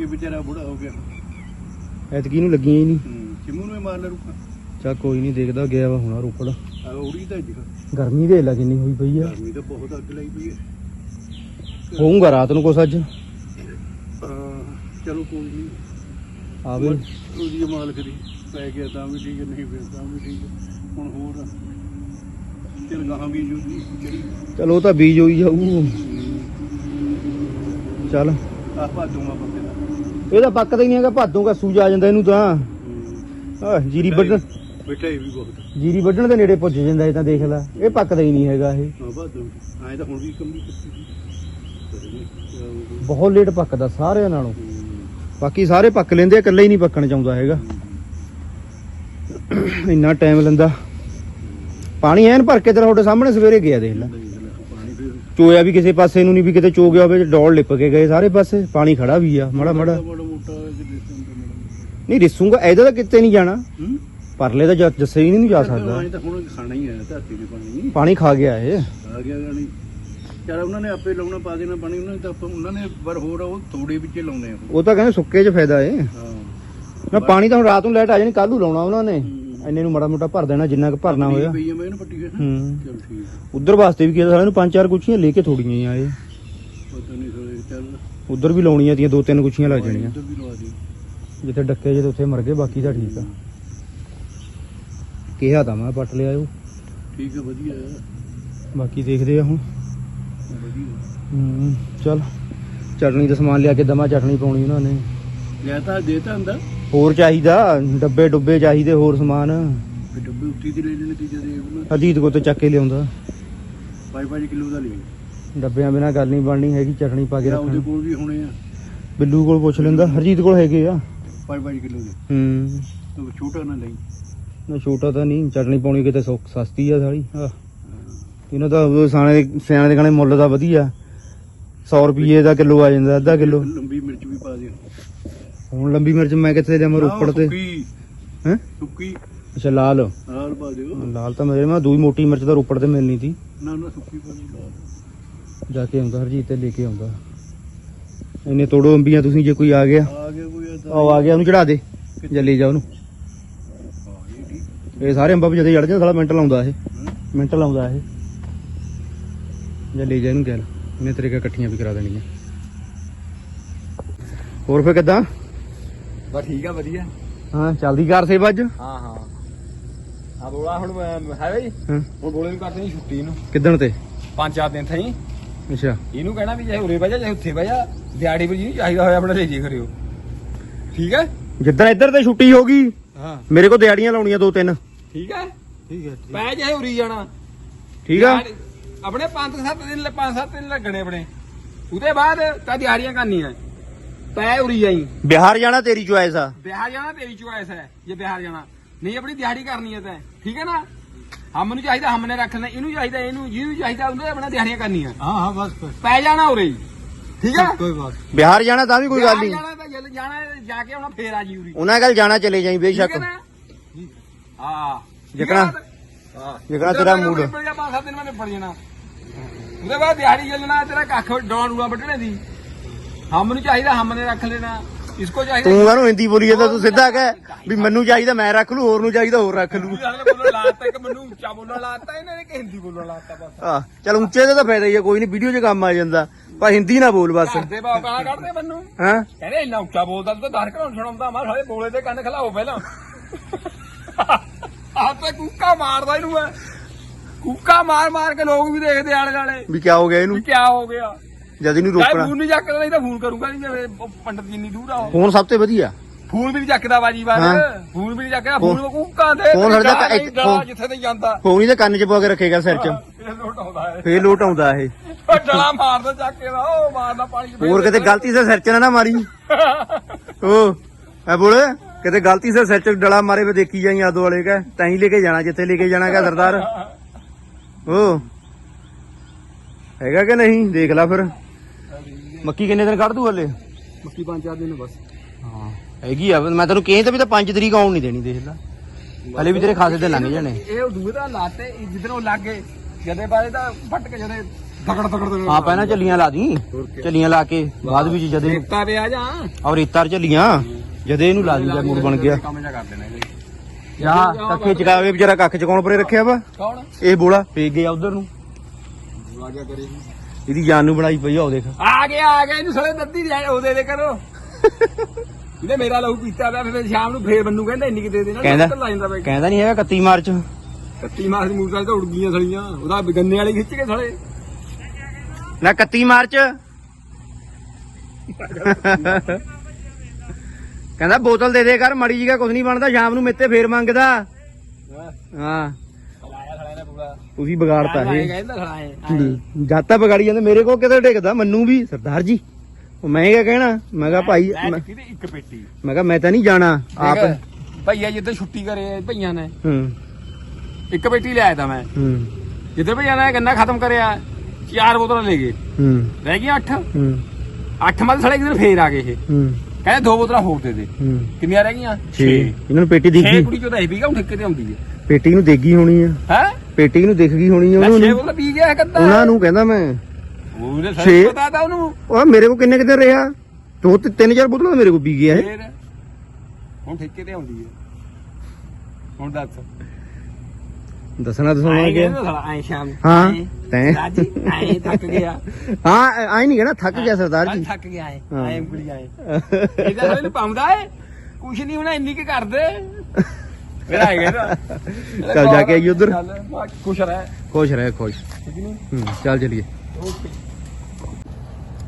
ਇਹ ਵਿਚਾਰਾ ਬੁੜਾ ਹੋ ਗਿਆ। ਐਤਕੀ ਨੂੰ ਲੱਗੀਆਂ ਹੀ ਨਹੀਂ। ਚਿਮੂ ਨੂੰ ਹੀ ਮਾਰ ਲੈ ਰੁਕਾ ਚੱਲ ਕੋਈ ਨਹੀਂ ਦੇਖਦਾ ਗਿਆ ਵਾ ਹੁਣਾ ਰੋਪੜ। ਉੜੀ ਤਾਂ ਜਿਹਾ ਗਰਮੀ ਦੇ ਲਾ ਕਿੰਨੀ ਹੋਈ ਪਈ ਆ। ਗਰਮੀ ਤਾਂ ਬਹੁਤ ਅੱਗ ਲਾਈ ਪਈ ਹੈ। ਹੋਊਗਾ ਰਾਤ ਨੂੰ ਕੁਛ ਅੱਜ? ਚਲੋ ਕੋਈ ਨਹੀਂ ਆਵੇ। ਉਹਦੀ ਮਾਲਕ ਦੀ ਪੈ ਗਿਆ ਤਾਂ ਵੀ ਠੀਕ ਹੈ ਨਹੀਂ ਪਿਆ ਤਾਂ ਵੀ ਠੀਕ ਹੈ। ਹੁਣ ਹੋਰ ਚਲ ਗਾਹਾਂ ਵੀ ਜੂਗੀ ਜਿਹੜੀ ਚਲੋ ਉਹ ਤਾਂ ਬੀਜ ਹੋਈ ਜਾਊ। ਚੱਲ। ਆ ਭਾਦੂਗਾ ਪੱਕੇ ਦਾ। ਇਹਦਾ ਪੱਕਦਾ ਹੀ ਨਹੀਂ ਹੈਗਾ ਭਾਦੋਂ ਕੱਸੂ ਜਾ ਜਾਂਦਾ ਇਹਨੂੰ ਤਾਂ। ਆਹ ਜੀਰੀ ਵੱਢਣ। ਬੇਟਾ ਇਹ ਵੀ ਬਹੁਤ ਜੀਰੀ ਵੱਢਣ ਦੇ ਨੇੜੇ ਪੁੱਜ ਜਾਂਦਾ ਇਹ ਤਾਂ ਦੇਖ ਲੈ। ਇਹ ਪੱਕਦਾ ਹੀ ਨਹੀਂ ਹੈਗਾ ਇਹ। ਹਾਂ ਭਾਦੂ ਐਂ ਤਾਂ ਹੁਣ ਵੀ ਕੰਮੀ ਬਹੁਤ ਲੇਟ ਪੱਕਦਾ ਸਾਰਿਆਂ ਨਾਲੋਂ। ਬਾਕੀ ਸਾਰੇ ਪੱਕ ਲੈਂਦੇ ਆ ਇਕੱਲੇ ਹੀ ਨਹੀਂ ਪੱਕਣ ਚਾਹੁੰਦਾ ਹੈਗਾ। ਇੰਨਾ ਟਾਈਮ ਲੈਂਦਾ। ਪਾਣੀ ਐਨ ਭਰ ਕੇ ਤੇਰਾ ਤੁਹਾਡੇ ਸਾਹਮਣੇ ਸਵੇਰੇ ਗਿਆ ਦੇਖ ਲੈ। ਪਾਣੀ ਫਿਰ ਚੋਇਆ ਵੀ ਕਿਸੇ ਪਾਸੇ ਨੂੰ ਨਹੀਂ ਵੀ ਕਿਤੇ ਚੋ ਗਿਆ ਹੋਵੇ ਡੋਲ ਲਿਪ ਕੇ ਗਏ ਸਾਰੇ ਪਾਸੇ। ਪਾਣੀ ਖੜਾ ਵੀ ਆ ਮਾੜਾ ਮਾੜਾ ਮੋਟਾ। ਨਹੀਂ ਰਿਸੂਗਾ ਇਹਦਾ ਤਾਂ ਕਿਤੇ ਨਹੀਂ ਜਾਣਾ। ਹੂੰ? ਪਰਲੇ ਤਾਂ ਜ- ਜੱਸੇ ਹੀ ਨਹੀਂ ਜਾ ਸਕਦਾ। ਐਂ ਤਾਂ ਹੁਣ ਖਾਣਾ ਹੀ ਹੈ ਧਰਤੀ ਦੇ ਪਾਣੀ ਪਾਣੀ ਖਾ ਗਿਆ ਇਹ। ਆ ਗਿਆ ਗਾਣੀ ਚਲ ਉਹਨਾਂ ਨੇ ਆਪੇ ਲਾਉਣਾ ਪਾ ਦੇਣਾ ਪਾਣੀ ਉਹਨਾਂ ਨੇ ਤਾਂ ਆਪਾਂ- ਉਹਨਾਂ ਨੇ ਪਰ ਹੋਰ ਉਹ ਥੋੜੇ ਵਿੱਚ ਆ। ਉਹ ਤਾਂ ਕਹਿੰਦੇ ਸੁੱਕੇ 'ਚ ਫਾਇਦਾ ਏ। ਹਾਂ। ਨਾ ਪਾਣੀ ਤਾਂ ਹੁਣ ਰਾਤ ਨੂੰ ਲਾਈਟ ਆ ਜਾਣੀ ਕੱਲ ਨੂੰ ਲਾਉਣਾ ਉਹਨਾਂ ਨੇ। ਹੂੰ। ਇੰਨੇ ਨੂੰ ਮਾੜਾ ਮੋਟਾ ਭਰ ਦੇਣਾ ਜਿੰਨਾ ਕੁ ਭਰਨਾ ਹੋਇਆ। ਪਈ ਆ ਮੈਂ ਇਹਨੂੰ ਪੱਟੀ ਫਿਰ ਹੂੰ। ਚਲ ਠੀਕ ਉਧਰ ਵਾਸਤੇ ਵੀ ਕਿਹਾ ਸਾਰਿਆਂ ਨੂੰ ਪੰਜ ਚਾਰ ਗੁੱਛੀਆਂ ਲੈ ਕੇ ਥੋੜੀਆਂ ਹੀ ਆਏ ਪਤਾ ਨਹੀਂ ਸੋਏ ਚੱਲ। ਉਧਰ ਵੀ ਲਾਉਣੀਆਂ ਤੀਆਂ ਦੋ ਤਿੰਨ ਗੁੱਛੀਆਂ ਲੱਗ ਜਾਣੀਆਂ। ਉੱਧਰ ਵੀ ਲਵਾ ਦੇ ਜਿੱਥੇ ਡੱਕੇ ਜੇ ਤੇ ਉੱਥੇ ਮਰ ਗਏ ਬਾਕੀ ਤਾਂ ਠੀਕ ਆ। ਕਿਹਾ ਤਾਂ ਮੈਂ ਪੱਟ ਲਿਆ ਉਹ। ਠੀਕ ਹੈ ਵਧੀਆ ਹੈ। ਬਾਕੀ ਦੇਖਦੇ ਆ ਹੁਣ। ਵਧੀਆ। ਹੂੰ ਚਲ। ਚਟਣੀ ਦਾ ਸਮਾਨ ਲਿਆ ਕੇ ਦਮਾ ਚਟਣੀ ਪਾਉਣੀ ਉਹਨਾਂ ਨੇ। ਲਿਆ ਤਾਂ ਦੇਤਾ ਹੁੰਦਾ ਹੋਰ ਚਾਹੀਦਾ ਡੱਬੇ ਡੁੱਬੇ ਚਾਹੀਦੇ ਹੋਰ ਸਮਾਨ। ਡੱਬੇ ਉੱਤੀ ਦੀ ਲੈ ਲੈਣੇ ਤੀਜੇ ਦੇ ਉਹਨਾਂ ਅਜੀਤ ਕੋ ਤੇ ਚੱਕ ਕੇ ਲਿਆਉਂਦਾ। 5-5 ਕਿਲੋ ਦਾ ਲਿਆ ਡੱਬਿਆਂ ਬਿਨਾ ਗੱਲ ਨਹੀਂ ਬਣਨੀ ਹੈਗੀ ਚਟਣੀ ਪਾ ਕੇ ਜਾਂ ਉਹਦੇ ਰੱਖਣੀ। ਕੋਲ ਵੀ ਹੋਣੇ ਆ। ਬਿੱਲੂ ਕੋਲ ਪੁੱਛ ਲੈਂਦਾ ਹਰਜੀਤ ਕੋਲ ਹੈਗੇ ਆ। 5-5 ਕਿਲੋ ਦੇ। ਹੂੰ। ਤੂੰ ਛੋਟਾ ਨਾ ਲਈ। ਨਾ ਛੋਟਾ ਤਾਂ ਨਹੀਂ ਚਟਣੀ ਪਾਉਣੀ ਕਿਤੇ ਸੌਖ ਸਸਤੀ ਆ ਸਾਲੀ। ਆ ਇਹਨਾਂ ਦਾ ਸਾਣੇ ਦੇ ਸਿਆਣੇ ਦੇ ਗਾਣੇ ਮੁੱਲ ਦਾ ਵਧੀਆ। 100 ਰੁਪਏ ਦਾ ਕਿਲੋ ਆ ਜਾਂਦਾ ਅੱਧਾ ਕਿਲੋ। ਲੰਬੀ ਮਿਰਚ ਵੀ ਪਾ ਦੇ। ਹੁਣ ਲੰਬੀ ਮਿਰਚ ਮੈਂ ਕਿੱਥੇ ਲਿਆਵਾਂ ਰੋਪੜ ਤੇ? ਸੁੱਕੀ। ਹੈ? ਸੁੱਕੀ। ਅੱਛਾ ਲਾਲ। ਨਾਲ ਪਾ ਦਿਓ। ਲਾਲ ਤਾਂ ਮੇਰੇ ਮੈਂ ਦੂਈ ਮੋਟੀ ਮਿਰਚ ਤਾਂ ਰੋਪੜ ਤੇ ਮਿਲਣੀ ਸੀ। ਨਾ ਨਾ ਸੁੱਕੀ ਪਾ ਦਿਓ। ਜਾ ਕੇ ਆਉਂਦਾ ਹਰਜੀਤ ਤੇ ਲੈ ਕੇ ਆਉਂਦਾ। ਇਹਨੇ ਤੋੜੋ ਅੰਬੀਆਂ ਤੁਸੀਂ ਜੇ ਕੋਈ ਆ ਗਿਆ। ਆ ਗਿਆ ਕੋਈ ਉਹ ਆ ਗਿਆ ਉਹਨੂੰ ਚੜਾ ਦੇ। ਜਾਂ ਲੈ ਜਾ ਉਹਨੂੰ। ਇਹ ਸਾਰੇ ਅੰਬਾਂ ਜਦੇ ਜੜ ਜਾਂ ਸਾਲਾ ਮਿੰਟ ਲਾਉਂਦਾ ਇਹ। ਮਿੰਟ ਲਾਉਂਦਾ ਇਹ। ਜਾਂ ਲੈ ਜਾ ਇਹਨੂੰ ਗੱਲ। ਇਹਨੇ ਤੇਰੇ ਕਾ ਇਕੱਠੀਆਂ ਵੀ ਕਰਾ ਦੇਣੀਆਂ। ਹੋਰ ਫੇ ਕਿੱਦਾਂ? ਬਸ ਠੀਕ ਆ ਵਧੀਆ। ਹਾਂ ਚੱਲਦੀ ਕਾਰ ਸੇਵਾ ਅੱਜ? ਹਾਂ ਹਾਂ। ਆ ਬੋਲਾ ਹੁਣ ਮੈਂ- ਹੈ ਬਈ? ਹਾਂ। ਹੁਣ ਬੋਲੇ ਨੂੰ ਕਰਦੇ ਨਹੀਂ ਛੁੱਟੀ ਨੂੰ ਕਿੱਦਣ ਤੇ? ਪੰਜ ਚਾਰ ਦਿਨ ਥਈ। ਅੱਛਾ। ਇਹਨੂੰ ਕਹਿਣਾ ਵੀ ਚਾਹੇ ਉਰੇ ਬਹਿ ਜਾ ਚਾਹੇ ਉੱਥੇ ਬਹਿ ਜਾ। ਦਿਹਾੜੀ ਪਰ ਜਿਹਨੂੰ ਚਾਹੀਦਾ ਹੋਇਆ ਆਪਣਾ ਲੈ ਜੇ ਕਰਿਓ। ਠੀਕ ਹੈ ਜਿੱਦਾਂ ਇੱਧਰ ਤੇ ਛੁੱਟੀ ਹੋ ਗਈ ਹਾਂ। ਮੇਰੇ ਕੋਲ ਦਿਹਾੜੀਆਂ ਲਾਉਣੀਆਂ ਦੋ ਤਿੰਨ। ਠੀਕ ਹੈ? ਠੀਕ ਹੈ ਪੈ ਚਾਹੇ ਉਰੀ ਜਾਣਾ। ਠੀਕ ਆ। ਆਪਣੇ 5-7 ਦਿਨ 5-7 ਦਿਨ ਲੱਗਣੇ ਆਪਣੇ। ਉਹਦੇ ਬਾਅਦ ਤਾਂ ਦਿਹਾੜੀਆਂ ਕਰਨੀਆਂ ਪੈ ਉਰੀ ਜਾਈ। ਬਿਹਾਰ ਜਾਣਾ ਤੇਰੀ ਚੁਆਇਸ ਆ। ਬਿਹਾਰ ਜਾਣਾ ਤੇਰੀ ਚੁਆਇਸ ਹੈ ਜੇ ਬਿਹਾਰ ਜਾਣਾ। ਨਹੀਂ ਆਪਣੀ ਦਿਹਾੜੀ ਕਰਨੀ ਹੈ ਤੈਂ। ਠੀਕ ਹੈ ਨਾ? ਹਮ ਨੂੰ ਚਾਹੀਦਾ ਹਮ ਨੇ ਰੱਖ ਲੈਣਾ ਇਹਨੂੰ ਚਾਹੀਦਾ ਇਹਨੂੰ ਜਿਹਨੂੰ ਚਾਹੀਦਾ ਉਹਨੇ ਆਪਣਾ ਦਿਹਾੜੀਆਂ ਕਰਨੀਆਂ। ਹਾਂ ਹਾਂ ਬਸ ਬਸ। ਪੈ ਜਾਣਾ ਉਰੇ। ਹੀ ਠੀਕ ਹੈ? ਕੋਈ ਬਾਤ ਬਿਹਾਰ ਜਾਣਾ ਤਾਂ ਵੀ ਕੋਈ ਗੱਲ ਨਹੀਂ। ਜਾਣਾ ਤਾਂ ਜਦ ਜਾਣਾ ਜਾ ਕੇ ਆਉਣਾ ਫੇਰ ਆ ਜੀ ਉਰੀ। ਉਹਨਾਂ ਗੱਲ ਜਾਣਾ ਚਲੇ ਜਾਈ ਠੀਕ ਬੇਸ਼ੱਕ। ਹੈ। ਨਾ ਹਾਂ। ਜਿਕਣਾ- ਹਾਂ ਜਿਕਣਾ ਤੇਰਾ ਮੂਡ। ਪੰਜ ਸੱਤ ਦਿਨ ਮੈਂ ਨਿਪਟ ਜਾਣਾ। ਉਹਦੇ ਬਾਅਦ ਦਿਹਾੜੀ ਚੱਲਣਾ ਤੇਰਾ ਕੱਖ ਡੌਣ ਡੂਆ ਵੱਢਣੇ ਦੀ। ਹਮ ਨੂੰ ਚਾਹੀਦਾ ਹਮ ਨੇ ਰੱਖ ਲੈਣਾ। ਇਸਕੋ ਚਾਹੀਦਾ ਤੂੰ ਕਾਹਨੂੰ ਹਿੰਦੀ ਬੋਲੀ ਜਾਂਦਾ? ਤੂੰ ਸਿੱਧਾ ਕਹਿ ਵੀ ਮੈਨੂੰ ਚਾਹੀਦਾ ਮੈਂ ਰੱਖ ਲੂ ਹੋਰ ਨੂੰ ਚਾਹੀਦਾ ਹੋਰ ਰੱਖ ਲੂ। ਲਾਤਾ ਕਿ ਮੈਨੂੰ ਉੱਚਾ ਬੋਲਣ ਲਾਤਾ ਇਹਨਾਂ ਨੇ ਕਿ ਹਿੰਦੀ ਬੋਲਣ ਲਾਤਾ ਬਸ। ਆ ਚਲ ਉੱਚੇ ਦਾ ਤਾਂ ਫਾਇਦਾ ਹੀ ਆ ਕੋਈ ਨਹੀਂ ਵੀਡੀਓ 'ਚ ਕੰਮ ਆ ਜਾਂਦਾ। ਪਰ ਹਿੰਦੀ ਨਾ ਬੋਲ ਬਸ। ਘਰ ਦੇ ਬਾਪ ਗਾਲਾਂ ਕੱਢਦੇ ਮੈਨੂੰ। ਹਾਂ? ਕਹਿੰਦੇ ਇੰਨਾ ਉੱਚਾ ਬੋਲਦਾ ਤੂੰ ਤਾਂ ਦਰ ਘਰੋਂ ਸੁਣਾਉਂਦਾ ਮੈਂ ਸਾਰੇ ਬੋਲੇ ਤੇ ਕੰਨ ਖਲਾਓ ਪਹਿਲਾਂ। ਆਪੇ ਕੁੱਕਾ ਮਾਰਦਾ ਇਹਨੂੰ ਮੈਂ। ਕੁੱਕਾ ਮਾਰ ਮਾਰ ਕੇ ਲੋਕ ਵੀ ਦੇਖਦੇ ਆਲੇ ਗਾਲੇ ਵੀ ਕਿਆ ਹੋ ਗਿਆ ਇਹਨੂੰ? ਵੀ ਕਿਆ ਹੋ ਗਿਆ। ਜਦ ਇਹਨੂੰ ਚਾਹੇ ਰੋਕਣਾ। ਫੋਨ ਨਹੀਂ ਚੱਕਦਾ ਨਹੀਂ ਤਾਂ ਫੋਨ ਕਰੂੰਗਾ ਨਹੀਂ ਜਿਵੇਂ ਉਹ ਪੰਡਤ ਜਿੰਨੀ ਦੂਰ ਆ ਉਹ। ਫੋਨ ਸਭ ਤੋਂ ਵਧੀਆ। ਫੋਨ ਵੀ ਨਹੀਂ ਚੱਕਦਾ ਬਾਜੀ ਬਾਰ ਹਾਂ। ਫੋਨ ਵੀ ਨਹੀਂ ਚੱਕਦਾ ਫੋਨ ਕੁੱਕਾ ਦੇ ਫੋਨ ਤੇ ਹਟ ਜਾ ਜਾ ਤਾਂ ਨਹੀਂ ਇੱਕ- ਜਾ, ਫੋਨ- ਜਿੱਥੇ ਤੇ ਜਾਂਦਾ। ਫੋਨ ਹੀ ਤੇ ਕੰਨ 'ਚ ਪਾ ਕੇ ਰੱਖੇਗਾ ਸਿਰ 'ਚ। ਇਹ ਲੋਟ ਆਉਂਦਾ ਹੈ ਫੇਰ ਲੋਟ ਆਉਂਦਾ ਇਹ। ਉਹ ਡਲਾ ਮਾਰਦਾ ਚੱਕ ਕੇ ਦਾ ਉਹ ਮਾਰਦਾ ਪਾਣੀ ਚ ਹੋਰ ਕਿਤੇ ਗਲਤੀ ਸੇ ਸਿਰ 'ਚ ਨਾ ਨਾ ਮਾਰੀ। ਓ ਐ ਬੋਲ। ਕਿਤੇ ਗਲਤੀ ਸੇ ਸਿਰ 'ਚ ਡਲਾ ਮਾਰੇ ਵੇ ਦੇਖੀ ਜਾਈ ਆਦੋ ਵਾਲੇ ਕਾ ਤਾਂ ਹੀ ਲੈ ਕੇ ਜਾਣਾ ਜਿੱਥੇ ਲੈ ਕੇ ਜਾਣਾ ਕਾ ਸਰਦਾਰ। ਓ। ਹੈਗਾ ਕਿ ਨਹੀਂ? ਦੇਖ ਲੈ ਫਿਰ। ਮੱਕੀ ਕਿੰਨੇ ਦਿਨ ਕੱਢ ਦੂ ਹਲੇ? ਮੱਕੀ ਪੰਜ ਚਾਰ ਦਿਨ ਬਸ। ਹਾਂ ਹੈਗੀ ਆ। ਮੈਂ ਤੈਨੂੰ ਕਹੇ ਤਾਂ ਵੀ ਤਾਂ 5 ਤਰੀਕ ਆਉਣ ਨਹੀਂ ਦੇਣੀ ਦੇਖ ਲੈ। ਹਲੇ ਵੀ ਤੇਰੇ ਖਾਸੇ ਦਿਨ ਲੰਘ ਜਾਣੇ। ਇਹ ਦੂਏ ਦਾ ਲਾਤੇ ਜਿੱਧਰੋਂ ਲੱਗੇ ਜਦੇ ਬਾਰੇ ਤਾਂ ਫਟ ਕੇ ਜਦੇ ਤਕੜ ਤਕੜ ਤਕੜ ਆ ਪਹਿਲਾਂ ਚੱਲੀਆਂ ਲਾ ਦੀ। ਚੱਲੀਆਂ ਲਾ ਕੇ ਬਾਅਦ ਵਿੱਚ ਜਦੇ ਦੇਖਤਾ ਪਿਆ ਜਾਂ? ਔਰ ਇਤਾਰ ਚੱਲੀਆਂ ਜਦੇ ਇਹਨੂੰ ਲਾ ਦੀ ਜਾਂ ਮੂਡ ਬਣ ਗਿਆ। ਕੰਮ ਜਾ ਕਰ ਦੇਣਾ ਇਹਦੇ ਜਾ ਕੱਖੇ ਚਕਾਵੇ ਵਿਚਾਰਾ ਕੱਖ ਚ ਕੌਣ ਪਰੇ ਰੱਖਿਆ ਵਾ? ਕੌਣ? ਇਹ ਬੋਲਾ ਫੇਕ ਗਿਆ ਉਧਰ ਨੂੰ। ਆ ਗਿਆ ਕਰੇ। ਇਹਦੀ ਜਾਨ ਨੂੰ ਬਣਾਈ ਪਈ ਆ ਉਹ ਦੇਖ। ਆ ਗਿਆ ਆ ਗਿਆ ਇਹਨੂੰ ਸਲੇ ਦੱਦੀ ਦੇ ਉਹਦੇ ਦੇ ਕਰੋ। ਇਹਨੇ ਮੇਰਾ ਲਹੂ ਪੀਤਾ ਪਿਆ ਫਿਰ ਸ਼ਾਮ ਨੂੰ ਫੇਰ ਬੰਨੂ ਕਹਿੰਦਾ ਇੰਨੀ ਕਿ ਦੇ ਦੇਣਾ ਕਹਿੰਦਾ ਲਾ ਜਾਂਦਾ ਬਈ ਕਹਿੰਦਾ ਨਹੀਂ ਹੈਗਾ 31 ਮਾਰਚ। ਕੱਤੀ ਮਾਸ ਦੀ ਮੂਰਤਾਂ ਤਾਂ ਉੜ ਗਈਆਂ ਸਲੀਆਂ ਉਹਦਾ ਗੰਨੇ ਵਾਲੀ ਖਿੱਚ ਕੇ ਸਲੇ। ਨਾ 31 ਮਾਰਚ। ਕਹਿੰਦਾ ਬੋਤਲ ਦੇ ਦੇ ਕਰ ਮੜੀ ਜੀਗਾ ਕੁਝ ਨਹੀਂ ਬਣਦਾ ਸ਼ਾਮ ਨੂੰ ਮੇਤੇ ਫੇਰ ਮੰਗਦਾ। ਹਾਂ। ਤੁਸੀਂ ਵਿਗਾੜਤਾ ਇਹ। ਜਾਤਾ ਵਿਗਾੜੀ ਜਾਂਦੇ ਮੇਰੇ ਕੋਲ ਕਿਤੇ ਟਿਕਦਾ ਮੰਨੂ ਵੀ ਸਰਦਾਰ ਜੀ। ਉਹ ਮੈਂ ਕਿਆ ਕਹਿਣਾ? ਮੈਂ ਕਿਹਾ ਭਾਈ ਮੈਂ- ਕਿਤੇ ਇੱਕ ਪੇਟੀ। ਮੈਂ ਕਿਹਾ ਮੈਂ ਤਾਂ ਨਹੀਂ ਜਾਣਾ ਆਪ। ਭਈਆ ਜਿੱਦਾਂ ਛੁੱਟੀ ਕਰੇ ਭਈਆਂ ਨੇ। ਹੂੰ। ਇੱਕ ਪੇਟੀ ਲਿਆਇਆ ਤਾਂ ਮੈਂ। ਹੂੰ। ਜਿੱਦਾਂ ਭਈਆ ਨੇ ਗੰਨਾ ਖਤਮ ਕਰਿਆ ਚਾਰ ਬੋਤਲਾਂ ਲੈ ਗਏ। ਹੂੰ। ਰਹਿ ਗਈਆਂ 8 ਹੂੰ। 8 ਮੱਲ ਸੜੇ ਇੱਕ ਦਿਨ ਫੇਰ ਆ ਗਏ ਇਹ। ਹੂੰ। ਕਹਿੰਦੇ ਦੋ ਬੋਤਲਾਂ ਹੋਰ ਦੇ ਦੇ। ਹੂੰ। ਕਿੰਨੀਆਂ ਰਹਿ ਗਈਆਂ? 6 ਇਹਨਾਂ ਨੂੰ ਪੇਟੀ ਛੇ ਦੇਖੀ ਕੁੜੀ ਚੋਂ ਤਾਂ ਇਹ ਪੀਗਾ ਹੁਣ ਠੇਕੇ ਤੇ ਆਉਂਦੀ ਹੈ? ਪੇਟੀ ਨੂੰ ਦੇਖੀ ਹੋਣੀ ਆ। ਹੈ? ਪੇਟੀ ਨੂੰ ਦਿਖ ਗਈ ਹੋਣੀ ਆ ਛੇ ਉਹਨੂੰ। ਬੋਤਲਾਂ ਪੀ ਗਿਆ ਕੱਦਾ ਉਹਨਾਂ ਨੂੰ ਕਹਿੰਦਾ ਮੈਂ। ਉਹਨੇ ਛੇ- ਸਹੀ ਪਤਾ ਤਾਂ ਉਹਨੂੰ। ਉਹ ਮੇਰੇ ਕੋਲ ਕਿੰਨੇ ਕਿਤੇ ਰਿਹਾ? ਦੋ ਤੇ ਤਿੰਨ ਚਾਰ ਬੋਤਲਾਂ ਮੇਰੇ ਕੋਲ ਪੀ ਗਿਆ ਇਹ। ਫੇਰ ਹੁਣ ਠੇਕੇ ਤੇ ਆਉਂਦੀ ਹੈ। ਹੁਣ ਦੱਸ। ਦੱਸਣਾ ਦੱਸਣਾ ਆਏ ਕਿ ਆਏ ਸ਼ਾਮ। ਹਾਂ। ਤੈਂ। ਰਾਜੀ ਆਏ ਥੱਕ ਗਿਆ। [LAUGHS] ਹਾਂ ਆਈ ਨਹੀਂ ਕਹਿਣਾ ਥੱਕ ਗਿਆ ਸਰਦਾਰ ਜੀ। ਥੱਕ ਗਿਆ ਆਏ। ਹਾਂ। ਆਏ ਉਂਗਲੀ ਆਏ। [LAUGHS] ਇਹਦਾ ਹਲੇ ਪਾਉਂਦਾ ਏ। ਕੁਛ ਨਹੀਂ ਹੋਣਾ ਇੰਨੀ ਕੀ ਕਰਦੇ ਆਏਗਾ ਨਾ ਚੱਲ ਜਾ ਕੇ ਆਈਏ ਉੱਧਰ। ਖੁਸ਼ ਰਹਿ। ਖੁਸ਼ ਰਹਿ ਖੁਸ਼। ਚੱਲ ਚਲੀਏ।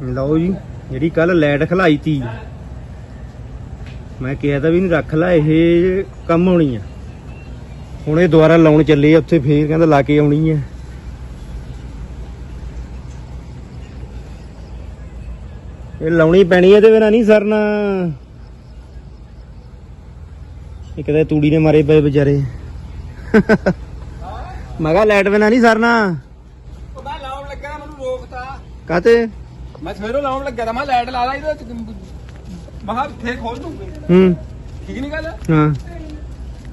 ਲਓ ਜੀ ਜਿਹੜੀ ਕੱਲ ਲਾਈਟ ਖਲਾਈ ਤੀ। ਮੈਂ ਕਿਹਾ ਤਾਂ ਵੀ ਨਹੀਂ ਰੱਖ ਲੈ ਇਹ ਕੰਮ ਹੋਣੀ ਆ। ਹੁਣ ਇਹ ਦੁਬਾਰਾ ਲਾਉਣ ਚੱਲੇ ਆ ਉੱਥੇ ਫੇਰ ਕਹਿੰਦਾ ਲਾ ਕੇ ਆਉਣੀ ਆ। ਇਹ ਲਾਉਣੀ ਪੈਣੀ ਇਹਦੇ ਬਿਨਾ ਨਹੀਂ ਸਰਨਾ। ਇੱਕ ਤਾਂ ਤੂੜੀ ਨੇ ਮਾਰੇ ਪਏ ਵਿਚਾਰੇ। ਮੈਂ ਕਿਹਾ ਲਾਈਟ ਬਿਨਾ ਨਹੀਂ ਸਰਨਾ। ਉਹ ਮੈਂ ਲਾਉਣ ਲੱਗਾ ਮੈਨੂੰ ਰੋਕਤਾ। ਕਾਤੇ ਮੈਂ ਸਵੇਰੋਂ ਲਾਉਣ ਲੱਗਾ ਤਾਂ ਮੈਂ ਲਾਈਟ ਲਾ ਲਾ ਇਹਦੇ ਵਿੱਚ ਮਹਾ ਫੇਰ ਖੋਲ ਦੂੰਗੇ। ਹੂੰ। ਠੀਕ ਨਹੀਂ ਗੱਲ? ਹਾਂ।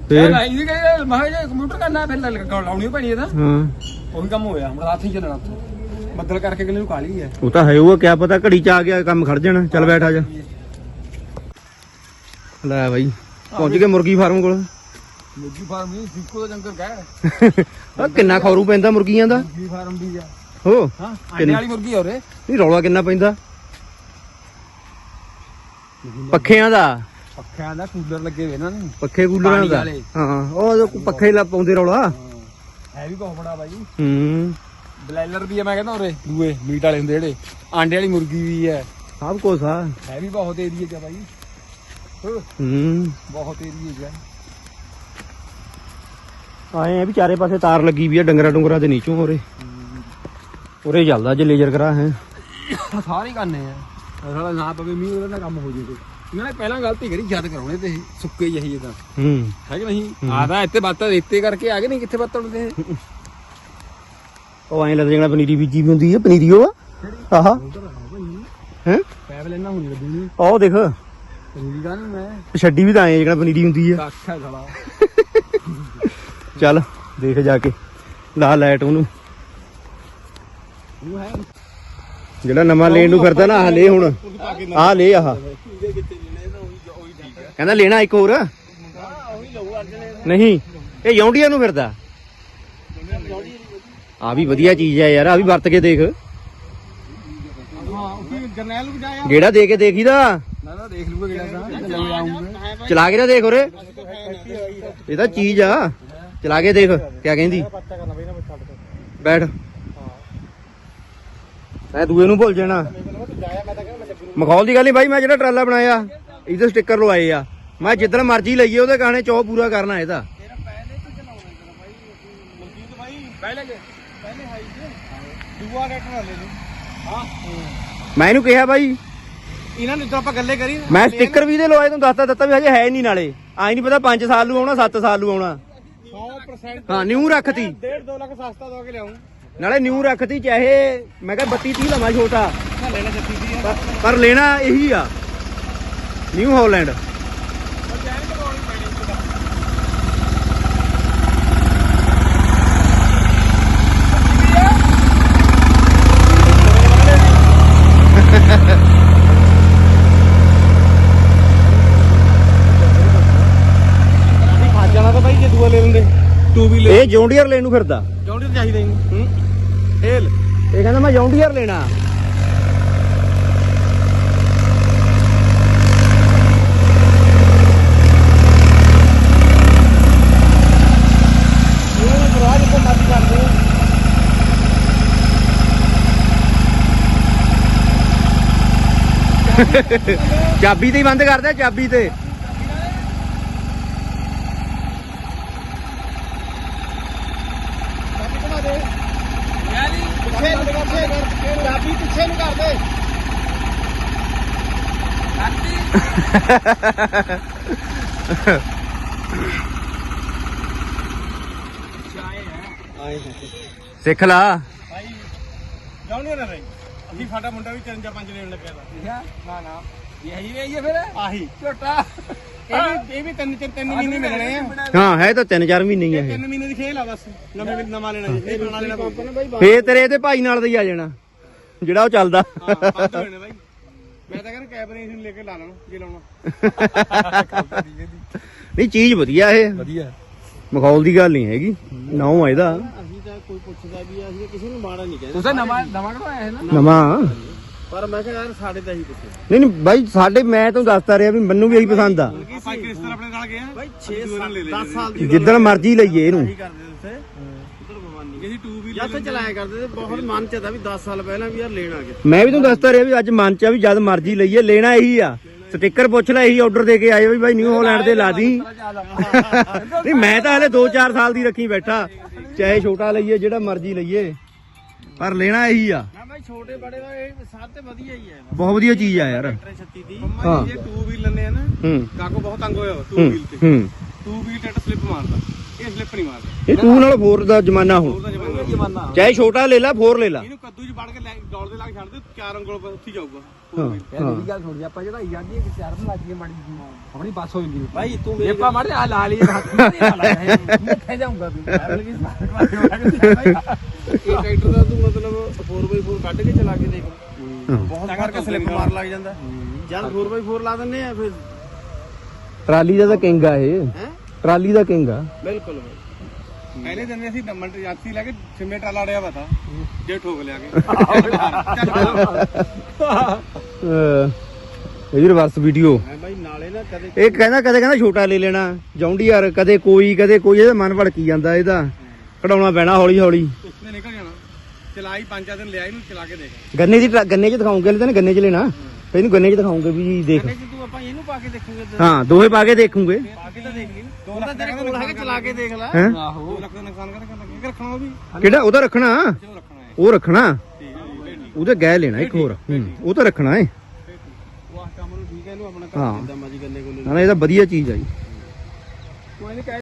ਫੇਰ ਫੇਰ ਲਾਈ ਦੀ ਗਈ ਮਹਾ ਜੇ ਕੰਪਿਊਟਰ ਕਰਨਾ ਫਿਰ ਲੱਗਾ ਲਾਉਣੀ ਪੈਣੀ ਇਹਦਾ? ਹਾਂ। ਉਹੀ ਕੰਮ ਹੋਇਆ ਹੁਣ ਰਾਤ ਹੀ ਚੱਲਣਾ ਉੱਥੇ। ਬੱਦਲ ਕਰਕੇ ਅਗਲੇ ਨੂੰ ਕਾਲੀ ਹੈ? ਉਹ ਤਾਂ ਹੈ ਉਹ ਕਿਆ ਪਤਾ ਘੜੀ ਚ ਆ ਗਿਆ ਕੰਮ ਖੜ ਜਾਣਾ ਚੱਲ ਬੈਠ ਆ ਜਾ। ਲੈ ਬਾਈ ਪਹੁੰਚ ਗਏ ਮੁਰਗੀ ਫਾਰਮ ਕੋਲ। ਮੁਰਗੀ ਫਾਰਮ ਨਹੀਂ ਫਿੱਕੋ ਦਾ ਜੰਗਲ ਕਹਿ। [LAUGHS] ਆ ਕਿੰਨਾ ਖੌਰੂ ਪੈਂਦਾ ਮੁਰਗੀਆਂ ਦਾ? ਮੁਰਗੀ ਫਾਰਮ ਵੀ ਆ। ਹੋ ਹਾਂ ਅੰਡੇ ਵਾਲੀ ਮੁਰਗੀ ਹੋਰੇ ਨਹੀਂ ਰੌਲਾ ਕਿੰਨਾ ਪੈਂਦਾ? ਪੱਖਿਆਂ ਦਾ? ਪੱਖਿਆਂ ਦਾ ਕੂਲਰ ਲੱਗੇ ਵੇ ਇਹਨਾਂ ਨੂੰ। ਪੱਖੇ ਕੂਲਰਾਂ ਦਾ? ਵਾਲੇ। ਹਾਂ ਉਹ ਜੋ ਪੱਖੇ ਲਾ ਪਾਉਂਦੇ ਰੌਲਾ। ਹੈ। ਵੀ ਬਹੁਤ ਬੜਾ ਬਾਈ। ਹੂੰ। ਬਲੈਲਰ ਵੀ ਆ ਮੈਂ ਕਹਿੰਦਾ ਉਰੇ ਦੂਏ ਮੀਟ ਵਾਲੇ ਹੁੰਦੇ ਜਿਹੜੇ। ਆਂਡੇ ਵਾਲੀ ਮੁਰਗੀ ਵੀ ਹੈ ਸਭ ਕੁਛ ਆ। ਹੈ ਵੀ ਬਹੁਤ ਏਰੀਏ 'ਚ ਆ ਬਾਈ। ਹਾਂ, ਹੂੰ। ਬਹੁਤ ਏਰੀਏ 'ਚ ਆ। ਆਏ ਆ ਵੀ ਚਾਰੇ ਪਾਸੇ ਤਾਰ ਲੱਗੀ ਵੀ ਆ ਡੰਗਰਾ ਡੁੰਗਰਾ ਦੇ ਨੀਚੋਂ ਉਰੇ। ਉਰੇ ਚੱਲਦਾ ਜੇ ਲੇਜ਼ਰ ਕਰਾ ਹੈ। ਸਾਰੇ ਕਰਨੇ ਆ। ਸਾਲਾ ਨਾ ਪਵੇ ਮੀਂਹ ਉਹਦਾ ਕੰਮ ਹੋ ਜੇ ਕੋਈ। ਇਹਨਾਂ ਨੇ ਪਹਿਲਾਂ ਗਲਤੀ ਕਰੀ ਜਦ ਕਰਾਉਣੇ ਤੇ ਇਹ, ਸੁੱਕੇ ਜਿਹੇ ਜਿਹਾ ਹੂੰ। ਹੈ ਕਿ ਨਹੀਂ? ਆਦਾ ਇੱਥੇ ਬਾਤਾਂ ਰੇਤੇ ਕਰਕੇ ਆ ਗਏ ਨਹੀਂ ਕਿੱਥੇ ਬਾਤਾਂ ਹੁੰਦੇ ਉਹ ਐਂ ਲੱਗਦਾ ਜਿਹੜਾ ਪਨੀਰੀ ਬੀਜੀ ਵੀ ਹੁੰਦੀ ਹੈ ਪਨੀਰੀ ਉਹ ਆ ਆਹਾ। ਹੈ ਪੈਪ ਲੈਣਾ ਹੋਣੀ ਲੱਗੂਗੀ ਉਹ ਦੇਖ। ਪਨੀਰੀ ਦਾ ਨਹੀਂ ਮੈਂ। ਛੱਡੀ ਵੀ ਤਾਂ ਐਂ ਜਿਹੜਾ ਪਨੀਰੀ ਹੁੰਦੀ ਆ। ਕੱਖ ਹੈ ਸਾਲਾ। ਚੱਲ ਦੇਖ ਜਾ ਕੇ। ਲਾ ਲਾਈਟ ਉਹਨੂੰ। ਉਹ ਹੈ। ਜਿਹੜਾ ਨਵਾਂ ਲੈਣ ਨੂੰ ਫਿਰਦਾ ਨਾ ਆਹ ਲੈ ਹੁਣ। ਆਹ ਲੈ ਆਹ। ਕਹਿੰਦਾ ਲੈਣਾ ਇੱਕ ਹੋਰ। ਨਹੀਂ, ਇਹ ਯੌਂਡੀਆਂ ਨੂੰ ਫਿਰਦਾ। ਆ ਵੀ ਵਧੀਆ ਚੀਜ਼ ਆ ਯਾਰ, ਆ ਵੀ ਵਰਤ ਕੇ ਦੇਖ। ਗੇੜਾ ਦੇ ਕੇ ਦੇਖੀਦਾ ਨਾ ਨਾ ਦੇਖ ਲੂਗਾ ਕਿਹੜਾ ਤਾਂ ਚਲਾ ਕੇ ਨਾ ਦੇਖ ਉਰੇ। ਇਹ ਤਾਂ ਚੀਜ਼ ਆ। ਚਲਾ ਕੇ ਦੇਖ, ਕਿਆ ਕਹਿੰਦੀ। ਬੈਠ। ਮੈਂ ਦੂਏ ਨੂੰ ਭੁੱਲ ਜਾਣਾ। ਮਖੌਲ ਦੀ ਗੱਲ ਨਹੀਂ ਬਾਈ, ਮੈਂ ਜਿਹੜਾ ਟਰਾਲਾ ਬਣਾਇਆ। ਇਹਦੇ ਸਟicker ਲਵਾਏ ਆ। ਮੈਂ ਜਿੱਦਣ ਮਰਜ਼ੀ ਲਈਏ ਉਹਦੇ ਗਾਣੇ ਚੌ ਪੂਰਾ ਕਰਨਾ ਇਹਦਾ। ਪਹਿਲੇ ਕੇ ਪਹਿਲੇ ਹਾਈ ਤੇ ਦੂਆ ਟਰੈਕਟਰ ਲੈ ਲਓ ਮੈਂ ਇਹਨੂੰ ਕਿਹਾ ਬਾਈ ਇਹਨਾਂ ਨੂੰ ਤਾਂ ਆਪਾਂ ਗੱਲੇ ਕਰੀ ਮੈਂ ਸਟicker ਵੀ ਦੇ ਲਵਾਏ ਤੁਹਾਨੂੰ ਦੱਸਤਾ ਦਿੱਤਾ ਵੀ ਹਜੇ ਹੈ ਨਹੀਂ ਨਾਲੇ। ਆਈ ਨਹੀਂ ਪਤਾ 5 ਸਾਲ ਨੂੰ ਆਉਣਾ 7 ਸਾਲ ਨੂੰ ਆਉਣਾ। 100% ਹਾਂ ਨਿਊ ਰੱਖਤੀ। 1.5 2 ਲੱਖ ਸਸਤਾ ਦਵਾ ਕੇ ਲਿਆਉਂ ਨਾਲੇ ਨਿਊ ਰੱਖਤੀ ਚਾਹੇ ਮੈਂ ਕਿਹਾ 32 30 ਲਵਾਂ ਛੋਟਾ। ਦੀ ਪਰ ਲੈਣਾ ਇਹੀ ਆ। New Holland. ਇਹ ਜੌਂਡੀਅਰ ਲੈਣ ਨੂੰ ਫਿਰਦਾ। ਜੌਂਡੀ ਚਾਹੀਦਾ ਇਹਨੂੰ ਹੇਲ। ਇਹ ਕਹਿੰਦਾ ਮੈਂ ਜੌਂਡੀਅਰ ਲੈਣਾ ਇਹ ਬਰਾਜ ਕੋ ਮਤ ਕਰਦੇ [LAUGHS] ਚਾਬੀ ਤੇ ਹੀ ਬੰਦ ਕਰਦੇ ਚਾਬੀ ਤੇ। ਚਾਬੀ ਪਿੱਛੇ ਨੂੰ ਕਰ ਦੇ ਸਿੱਖ ਲਾ। ਭਾਈ ਜਾਉਣੇ ਨਾ ਰਹੀ ਅਸੀਂ ਸਾਡਾ ਮੁੰਡਾ ਵੀ ਤਿੰਨ ਜਾਂ ਪੰਜ ਲੈਣ ਲੱਗਿਆ ਦਾ ਨਾ ਨਾ। ਇਹੀ ਵੇ ਫਿਰ। ਆਹੀ। ਝੋਟਾ। ਇਹ ਵੀ ਇਹ ਵੀ ਤਿੰਨ ਚਾਰ ਤਿੰਨ ਮਹੀਨੇ ਮਿਲਣੇ ਆ। ਹਾਂ ਹੈ ਤਾਂ 3-4 ਮਹੀਨੇ ਹੀ ਆ ਇਹ ਤਿੰਨ ਮਹੀਨੇ ਦੀ ਖੇਲ ਆ ਬਸ। ਨਵੇਂ ਵੀ ਨਵਾਂ ਲੈਣਾ ਜੀ ਇਹ ਪੁਰਾਣਾ ਲੈਣਾ ਫੇਰ ਤੇਰੇ ਇਹਦੇ ਭਾਈ ਨਾਲ ਦਾ ਹੀ ਆ ਜਾਣਾ ਜਿਹੜਾ ਉਹ ਚੱਲਦਾ। ਹਾਂ ਬੰਦ ਹੋਣੇ ਬਾਈ। ਮੈਂ ਤਾਂ ਕਹਿੰਦਾ ਕੈਬਰੇ ਨੂੰ ਲੈ ਕੇ ਲਾ ਲੈਣਾ ਜੇ ਲਾਉਣਾ। ਨਹੀਂ ਚੀਜ਼ ਵਧੀਆ ਇਹ। ਵਧੀਆ। ਮਖੌਲ ਦੀ ਗੱਲ ਨਹੀਂ ਹੈਗੀ ਨਾਉ ਆ ਇਹਦਾ। ਅਸੀਂ ਤਾਂ ਕੋਈ ਪੁੱਛਦਾ ਵੀ ਆ, ਅਸੀਂ ਕਿਸੇ ਨੂੰ ਮਾੜਾ ਨਹੀਂ ਕਹਿੰਦੇ। ਤੁਸੀਂ ਨਵਾਂ ਨਵਾਂ ਕਢਵਾਇਆ ਹੈ ਨਾ? ਨਵਾਂ। ਪਰ ਮੈਂ ਕਿਹਾ ਯਾਰ ਸਾਡੇ ਤਾਂ ਹੀ ਪੁੱਛੇ। ਨਹੀਂ ਨਹੀਂ ਬਾਈ ਸਾਡੇ ਮੈਂ ਤੁਹਾਨੂੰ ਦੱਸਦਾ ਰਿਹਾ ਵੀ ਮੈਨੂੰ ਵੀ ਇਹੀ ਪਸੰਦ ਆ। ਆਪਾਂ ਕਿਸ ਤਰ੍ਹਾਂ ਆਪਣੇ ਨਾਲ ਗਏ ਆ? ਬਾਈ 6 ਸਾਲ 10 ਸਾਲ ਜਿੱਦਣ ਮਰਜ਼ੀ ਲਈਏ ਇਹਨੂੰ। ਕਰਦੇ ਉਧਰ ਭਵਾਨੀ ਕਿ ਅਸੀਂ 2 ਵੀਲਰ ਜਾਂ ਤੇ ਚਲਾਇਆ ਕਰਦੇ ਤੇ ਬਹੁਤ ਮਨ ਚ ਤਾਂ ਵੀ 10 ਸਾਲ ਪਹਿਲਾਂ ਵੀ ਯਾਰ ਲੈਣ ਗਏ ਮੈਂ ਵੀ ਤੁਹਾਨੂੰ ਦੱਸਦਾ ਰਿਹਾ ਵੀ ਅੱਜ ਮਨ ਚ ਆ ਵੀ ਜਦ ਮਰਜ਼ੀ ਲਈਏ ਲੈਣਾ ਇਹੀ ਆ। ਸਟicker ਪੁੱਛ ਲੈ ਇਹੀ ਆਰਡਰ ਦੇ ਕੇ ਆਏ ਵੀ ਬਾਈ ਨਿਊ ਹਾਲੈਂਡ ਦੇ ਲਾ ਦੀ। ਨਹੀਂ ਮੈਂ ਤਾਂ ਹਲੇ 2-4 ਸਾਲ ਦੀ ਰੱਖੀ ਬੈਠਾ। ਚਾਹੇ ਛੋਟਾ ਲਈਏ ਜਿਹੜਾ ਮਰਜ਼ੀ ਲਈਏ ਪਰ ਲੈਣਾ ਇਹੀ ਆ। ਨਾ ਬਾਈ ਛੋਟੇ ਬੜੇ ਦਾ ਇਹ ਸਭ ਤੇ ਵਧੀਆ ਹੀ ਹੈ ਬਹੁਤ ਵਧੀਆ ਚੀਜ਼ ਆ ਯਾਰ। 36 ਦੀ ਹਾਂ। ਜੀ ਜੇ 2 ਵੀਲ ਲੈਣੇ ਆ ਨਾ ਹੂੰ। ਕਾਕੋ ਬਹੁਤ ਤੰਗ ਹੋਇਆ ਵਾ 2 ਹੂੰ ਵੀਲ ਤੇ। ਹੂੰ। 2 ਵੀਲ ਟੱਟ ਸਲਿੱਪ ਮਾਰਦਾ। ਇਹ ਸਲਿੱਪ ਨਹੀਂ ਮਾਰਦਾ? ਇਹ ਤੂੰ ਨਾਲ ਫੋਰ ਦਾ ਜ਼ਮਾਨਾ ਹੁਣ। ਦਾ ਜਮਾਨਾ ਜਮਾਨਾ ਚਾਹੇ ਛੋਟਾ ਲੈ ਲੈ ਫੋਰ ਲੈ ਲੈ। ਇਹਨੂੰ ਕੱਦੂ 'ਚ ਵੜ ਕੇ ਲੈ- ਡੋਲ ਦੇ ਲਾ ਕੇ ਛੱਡ ਦੇ ਚਾਰ ਉਂਗਲ ਪਰ ਉੱਥੇ ਹੀ ਜਾਊਗਾ। ਹਾਂ ਯਾਰ ਹਾਂ। ਮੇਰੀ ਗੱਲ ਸੁਣ ਜੀ ਆਪਾਂ ਜਿਹੜਾ ਜਾਂਦੀ ਹੈ ਕਿ ਚਾਰ ਨੂੰ ਲੱਗ ਗਈ ਮਾੜੀ ਜੀ ਆਪਣੀ ਬੱਸ ਹੋ ਜਾਂਦੀ ਭਾਈ ਤੂੰ ਇਹ ਪਾ ਮਾੜੇ ਆ ਲਾ ਲਈ ਹੱਥ ਨਾਲ ਲਾ ਲਾਇਆ ਮੈਂ ਖੈ ਜਾਊਂਗਾ ਵੀ ਇਹ ਟਰੈਕਟਰ ਦਾ ਤੂੰ ਮਤਲਬ 4x4 ਕੱਢ ਕੇ ਚਲਾ ਕੇ ਦੇਖ। ਬਹੁਤ ਕਰਕੇ ਸਲਿੱਪ ਮਾਰ ਲੱਗ ਜਾਂਦਾ। ਜਦ 4x4 ਲਾ ਦਿੰਨੇ ਆ ਫਿਰ। ਟਰਾਲੀ ਦਾ ਤਾਂ ਕਿੰਗ ਆ ਇਹ। ਹੈ? ਟਰਾਲੀ ਦਾ ਕਿੰਗ ਆ। ਬਿਲਕੁਲ ਪਹਿਲੇ ਦਿਨ ਅਸੀਂ ਨੰਬਰ ਯਾਤਰੀ ਲੈ ਕੇ ਸਿਮੇ ਟਰਾਲਾ ਅੜਿਆ ਵਾ ਤਾ। ਜੇ ਠੋਕ ਲਿਆ ਕੇ। ਅਹ ਇਹ ਵੀ ਰਿਵਰਸ ਵੀਡੀਓ। ਇਹ ਕਹਿੰਦਾ ਕਦੇ ਕਹਿੰਦਾ ਛੋਟਾ ਲੈ ਲੈਣਾ। ਜੌਂਡੀ ਯਾਰ ਕਦੇ ਕੋਈ ਕਦੇ ਕੋਈ ਇਹਦਾ ਮਨ ਭੜਕੀ ਜਾਂਦਾ ਇਹਦਾ। ਕਢਾਉਣਾ ਪੈਣਾ ਹੌਲੀ ਹੌਲੀ ਗੰਨੇ ਦੀ ਟਰਾ- ਗੰਨੇ 'ਚ ਦਿਖਾਉਂਗੇ ਲੈ ਤੈਨੂੰ ਗੰਨੇ 'ਚ ਲੈਣਾ। ਇਹਨੂੰ ਗੰਨੇ 'ਚ ਦਿਖਾਉਂਗੇ ਵੀ ਦੇਖ। ਇਹਨੂੰ ਪਾ ਕੇ ਦੇਖੂਗੇ। ਹਾਂ ਦੋਹੇ ਪਾ ਕੇ ਦੇਖੂਗੇ। ਪਾ ਕੇ ਤਾਂ ਦੇਖ ਲਈ। ਦੋ ਲੱਖ ਤੇਰੇ ਕੋਲ ਹੈਗਾ ਚਲਾ ਕੇ ਦੇਖ ਲੈ। ਹੈ? ਆਹੋ। 2 ਲੱਖ ਦਾ ਨੁਕਸਾਨ ਰੱਖਣਾ ਉਹ ਵੀ? ਕਿਹੜਾ? ਉਹਦਾ ਰੱਖਣਾ? ਕਿਉਂ ਰੱਖਣਾ ਹੈ। ਉਹ ਰੱਖਣਾ? ਠੀਕ ਹੈ ਜੀ ਉਹਦੇ ਗਹਿ ਲੈਣਾ ਇੱਕ ਹੋਰ। ਹੂੰ, ਉਹ ਤਾਂ ਰੱਖਣਾ ਏ। ਉਹ ਆਹ ਕੰਮ ਨੂੰ ਠੀਕ ਹੈ ਇਹਨੂੰ ਆਪਣਾ ਹਾਂ। ਕਰ ਦਿੰਦਾ ਮਾਜੀ ਗੰਨੇ ਕੋਲ ਨਾ ਨਾ ਇਹ ਤਾਂ ਵਧੀਆ ਚੀਜ਼ ਆ ਜੀ। ਕੋਈ ਨਹੀਂ